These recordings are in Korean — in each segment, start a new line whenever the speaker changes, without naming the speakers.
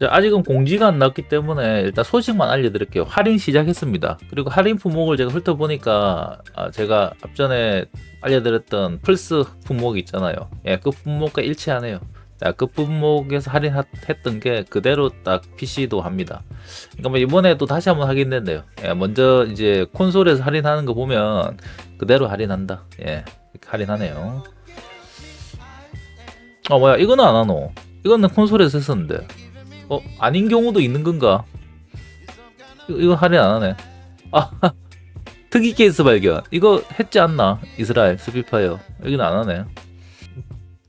자, 아직은 공지가 안 나왔기 때문에 일단 소식만 알려드릴게요. 할인 시작했습니다. 그리고 할인 품목을 제가 훑어보니까 아, 제가 앞전에 알려드렸던 플스 품목 있잖아요. 예, 그 품목과 일치하네요. 자, 그 품목에서 할인했던 게 그대로 딱 PC도 합니다. 그러니까 뭐 이번에 또 다시 한번 하겠는데요. 예, 먼저 이제 콘솔에서 할인하는 거 보면 그대로 할인한다. 예, 할인하네요. 어 뭐야 이거는 안 하노? 이거는 콘솔에서 했었는데. 어 아닌 경우도 있는 건가? 이거, 이거 할인 안 하네. 아 특이 케이스 발견. 이거 했지 않나? 이스라엘 스피파이어 여기는 안 하네.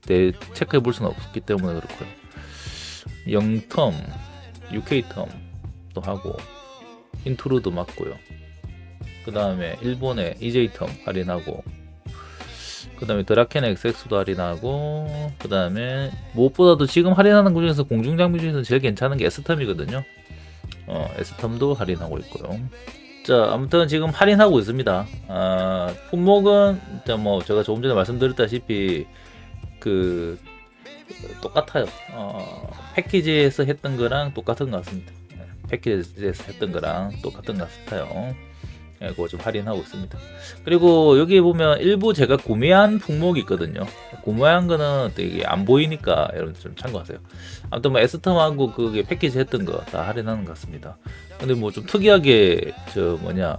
내 체크해 볼 수는 없기 때문에 그렇고요. 0텀, UK 텀도 하고 인트로도 맞고요. 그 다음에 일본의 EJ 텀 할인하고 그 다음에 드라켄 XX도 할인하고 그 다음에 무엇보다도 지금 할인하는 것 중에서 공중장비 중에서 제일 괜찮은 게 S텀이거든요. 어, S텀도 할인하고 있고요. 자 아무튼 지금 할인하고 있습니다. 아, 품목은 일단 뭐 제가 조금 전에 말씀드렸다시피 그 똑같아요. 어, 패키지에서 했던 거랑 똑같은 것 같습니다. 네, 패키지에서 했던 거랑 똑같은 것 같아요 예, 그거 좀 할인하고 있습니다. 그리고 여기 보면 일부 제가 구매한 품목이 있거든요. 구매한 거는 되게 안 보이니까 여러분 좀 참고하세요. 아무튼 뭐 에스텀하고 그게 패키지 했던 거 다 할인하는 것 같습니다. 근데 뭐 좀 특이하게 저 뭐냐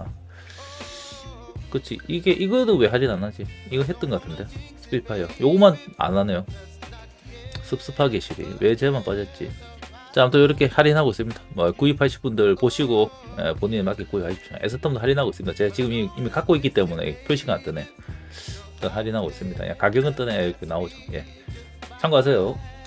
그치 이게 이거도 왜 할인 안 하지? 이거 했던 것 같은데 스피파이어 요거만 안 하네요. 습습하게 시리 왜 쟤만 빠졌지? 자, 아무튼 이렇게 할인하고 있습니다. 뭐 구입하실 분들 보시고 예, 본인에 맞게 구입하십시오. 에스텀도 할인하고 있습니다. 제가 지금 이미, 이미 갖고 있기 때문에 표시가 안 뜨네. 할인하고 있습니다. 예, 가격은 뜨네 이렇게 나오죠. 예. 참고하세요. 끝.